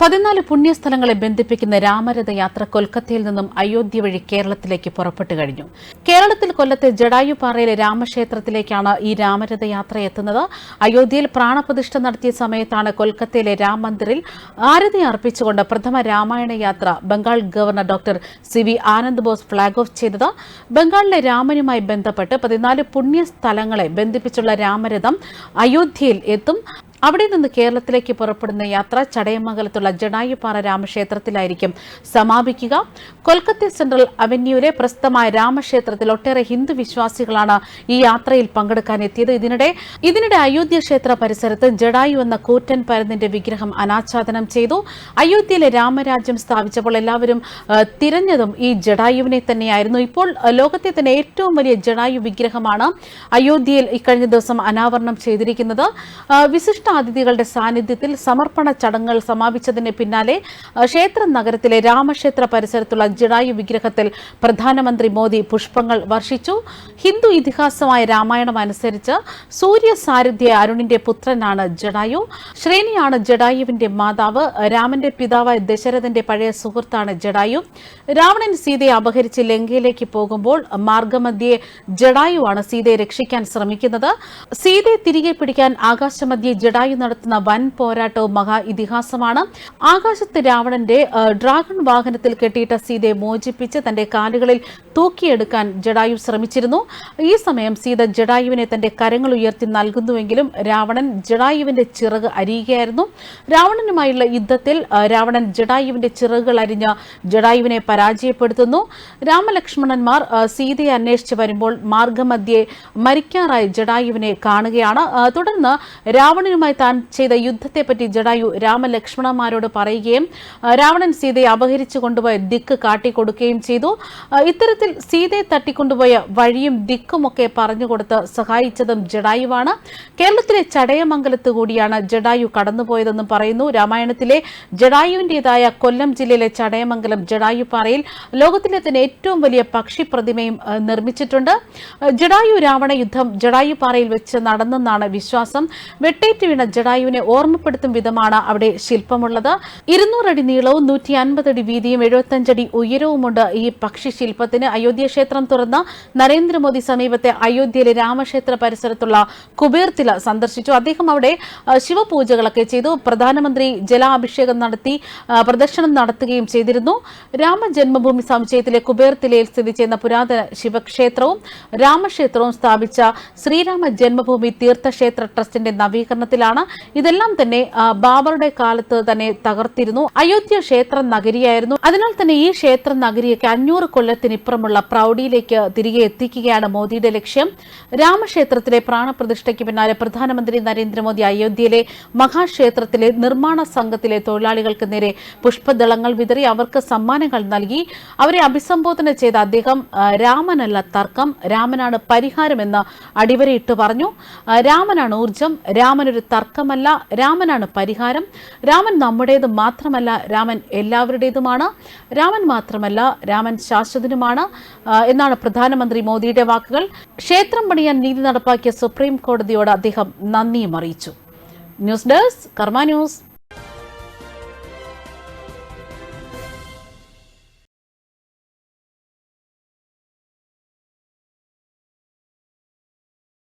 പതിനാല് പുണ്യസ്ഥലങ്ങളെ ബന്ധിപ്പിക്കുന്ന രാമരഥയാത്ര കൊൽക്കത്തയിൽ നിന്നും അയോധ്യ വഴി കേരളത്തിലേക്ക് പുറപ്പെട്ടു കഴിഞ്ഞു. കേരളത്തിൽ കൊല്ലത്തെ ജഡായുപാറയിലെ രാമക്ഷേത്രത്തിലേക്കാണ് ഈ രാമരഥയാത്ര എത്തുന്നത്. അയോധ്യയിൽ പ്രാണപ്രതിഷ്ഠ നടത്തിയ സമയത്താണ് കൊൽക്കത്തയിലെ രാം മന്ദിറിൽ ആരതി അർപ്പിച്ചുകൊണ്ട് പ്രഥമ രാമായണ യാത്ര Bengal governor doctor C V Ananda Bose flag off ചെയ്തത്. ബംഗാളിലെ രാമനുമായി ബന്ധപ്പെട്ട് പതിനാല് പുണ്യസ്ഥലങ്ങളെ ബന്ധിപ്പിച്ചുള്ള രാമരഥം അയോധ്യയിൽ എത്തും. അവിടെ നിന്ന് കേരളത്തിലേക്ക് പുറപ്പെടുന്ന യാത്ര ചടയമംഗലത്തുള്ള ജഡായുപാറ രാമക്ഷേത്രത്തിലായിരിക്കും സമാപിക്കുക. കൊൽക്കത്ത സെൻട്രൽ അവന്യൂവിലെ പ്രസിദ്ധമായ രാമക്ഷേത്രത്തിൽ ഒട്ടേറെ ഹിന്ദു വിശ്വാസികളാണ് ഈ യാത്രയിൽ പങ്കെടുക്കാൻ എത്തിയത്. ഇതിനിടെ ഇതിനിടെ അയോധ്യ ക്ഷേത്ര പരിസരത്ത് ജഡായു എന്ന കൂറ്റൻ പരന്നിന്റെ വിഗ്രഹം അനാച്ഛാദനം ചെയ്തു. അയോധ്യയിലെ രാമരാജ്യം സ്ഥാപിച്ചപ്പോൾ എല്ലാവരും തിരഞ്ഞതും ഈ ജഡായുവിനെ തന്നെയായിരുന്നു. ഇപ്പോൾ ലോകത്തെ തന്നെ ഏറ്റവും വലിയ ജഡായു വിഗ്രഹമാണ് അയോധ്യയിൽ ഇക്കഴിഞ്ഞ ദിവസം അനാവരണം ചെയ്തിരിക്കുന്നത്. വിശിഷ്ട അതിഥികളുടെ സാന്നിധ്യത്തിൽ സമർപ്പണ ചടങ്ങുകൾ സമാപിച്ചതിന് പിന്നാലെ ക്ഷേത്ര നഗരത്തിലെ രാമക്ഷേത്ര പരിസരത്തുള്ള ജഡായു വിഗ്രഹത്തിൽ പ്രധാനമന്ത്രി മോദി പുഷ്പങ്ങൾ വർഷിച്ചു. ഹിന്ദു ഇതിഹാസമായ രാമായണം അനുസരിച്ച് സൂര്യ സാരഥ്യ അരുണിന്റെ പുത്രനാണ് ജഡായു. ശ്രേണിയാണ് ജഡായുവിന്റെ മാതാവ്. രാമന്റെ പിതാവായ ദശരഥന്റെ പഴയ സുഹൃത്താണ് ജഡായു. രാവണൻ സീതയെ അപഹരിച്ച് ലങ്കയിലേക്ക് പോകുമ്പോൾ മാർഗമധ്യേ ജഡായുവാണ് സീതയെ രക്ഷിക്കാൻ ശ്രമിക്കുന്നത്. സീതയെ തിരികെ പിടിക്കാൻ ആകാശമധ്യേ ജഡായു നടത്തുന്ന വൻ പോരാട്ടവും മഹാ ഇതിഹാസമാണ്. ആകാശത്ത് രാവണന്റെ ഡ്രാഗൺ വാഹനത്തിൽ കെട്ടിയിട്ട സീതയെ മോചിപ്പിച്ച് തന്റെ കാലുകളിൽ തൂക്കിയെടുക്കാൻ ജഡായു ശ്രമിച്ചിരുന്നു. ഈ സമയം സീത ജഡായുവിനെ തന്റെ കരങ്ങൾ ഉയർത്തി നൽകുന്നുവെങ്കിലും രാവണൻ ജഡായുവിന്റെ ചിറക് അരിയുകയായിരുന്നു. രാവണനുമായുള്ള യുദ്ധത്തിൽ രാവണൻ ജഡായുവിന്റെ ചിറകുകൾ അരിഞ്ഞ് ജഡായുവിനെ പരാജയപ്പെടുത്തുന്നു. രാമലക്ഷ്മണന്മാർ സീതയെ അന്വേഷിച്ച് വരുമ്പോൾ മാർഗമധ്യേ മരിക്കാറായി ജഡായുവിനെ കാണുകയാണ്. തുടർന്ന് രാവണനുമായി താൻ ചെയ്ത യുദ്ധത്തെപ്പറ്റി ജഡായു രാമലക്ഷ്മണന്മാരോട് പറയുകയും രാവണൻ സീതയെ അപഹരിച്ചു കൊണ്ടുപോയ ദിക്ക് കാട്ടിക്കൊടുക്കുകയും ചെയ്തു. ഇത്തരത്തിൽ സീതയെ തട്ടിക്കൊണ്ടുപോയ വഴിയും ദിക്കുമൊക്കെ പറഞ്ഞുകൊടുത്ത് സഹായിച്ചതും ജഡായുവാണ്. കേരളത്തിലെ ചടയമംഗലത്ത് കൂടിയാണ് ജഡായു കടന്നുപോയതെന്നും പറയുന്നു. രാമായണത്തിലെ ജഡായുവിന്റേതായ കൊല്ലം ജില്ലയിലെ ചടയമംഗലം ജഡായുപ്പാറയിൽ ലോകത്തിലെ തന്നെ ഏറ്റവും വലിയ പക്ഷി പ്രതിമയും നിർമ്മിച്ചിട്ടുണ്ട്. ജടായു രാവണ യുദ്ധം ജഡായുപ്പാറയിൽ വെച്ച് നടന്നെന്നാണ് വിശ്വാസം. വെട്ടേറ്റ് വീണ ജഡായുവിനെ ഓർമ്മപ്പെടുത്തും വിധമാണ് അവിടെ ശില്പമുള്ളത്. ഇരുന്നൂറടി നീളവും നൂറ്റി അൻപതടി വീതിയും എഴുപത്തഞ്ചടി ഉയരവുമുണ്ട് ഈ പക്ഷി ശില്പത്തിന് അയോധ്യ ക്ഷേത്രം തുറന്ന നരേന്ദ്രമോദി സമീപത്തെ അയോധ്യയിലെ രാമക്ഷേത്ര പരിസരത്തുള്ള കുബേർത്തില സന്ദർശിച്ചു. അദ്ദേഹം അവിടെ ശിവപൂജകളൊക്കെ ചെയ്തു. പ്രധാനമന്ത്രി ജലാഭിഷേകം നടത്തി പ്രദർശനം നടത്തുകയും ചെയ്തിരുന്നു. രാമജന്മഭൂമി സമുച്ചയത്തിലെ കുബേർത്തിലയിൽ സ്ഥിതി ചെയ്യുന്ന പുരാതന ശിവക്ഷേത്രവും രാമക്ഷേത്രവും സ്ഥാപിച്ച ശ്രീരാമ ജന്മഭൂമി തീർത്ഥക്ഷേത്ര ട്രസ്റ്റിന്റെ നവീകരണത്തിലാണ് ഇതെല്ലാം തന്നെ ബാബറുടെ കാലത്ത് തന്നെ തകർത്തിരുന്നു. അയോധ്യ ക്ഷേത്ര നഗരിയായിരുന്നു. അതിനാൽ തന്നെ ഈ ക്ഷേത്ര നഗരിയൊക്കെ അഞ്ഞൂറ് കൊല്ലത്തിനിപ്പുറമുള്ള പ്രൗഢിയിലേക്ക് തിരികെ എത്തിക്കുകയാണ് മോദിയുടെ ലക്ഷ്യം. രാമക്ഷേത്രത്തിലെ പ്രാണപ്രതിഷ്ഠയ്ക്ക് പിന്നാലെ പ്രധാനമന്ത്രി നരേന്ദ്രമോദി അയോധ്യയിലെ മഹാക്ഷേത്രത്തിലെ നിർമ്മാണ സംഘത്തിലെ തൊഴിലാളികൾക്ക് നേരെ പുഷ്പദളങ്ങൾ വിതറി അവർക്ക് സമ്മാനങ്ങൾ നൽകി. അവരെ അഭിസംബോധന ചെയ്ത അദ്ദേഹം രാമനല്ല തർക്കം രാമനാണ് പരിഹാരമെന്ന് അടിവരയിട്ട് പറഞ്ഞു. രാമനാണ് ഊർജം രാമൻ ഒരു തർക്കമല്ല. രാമനാണ് പരിഹാരം. രാമൻ നമ്മുടേത് മാത്രമല്ല രാമൻ എല്ലാവരുടേതുമാണ്. രാമൻ മാത്രമല്ല രാമൻ ശാശ്വതനുമാണ്. എന്നാണ് പ്രധാനമന്ത്രി മോദിയുടെ വാക്കുകൾ. ക്ഷേത്രം പണിയാൻ നീതി നടപ്പാക്കിയ സുപ്രീം കോടതിയോട് അദ്ദേഹം നന്ദിയും അറിയിച്ചു. News desk Karma news.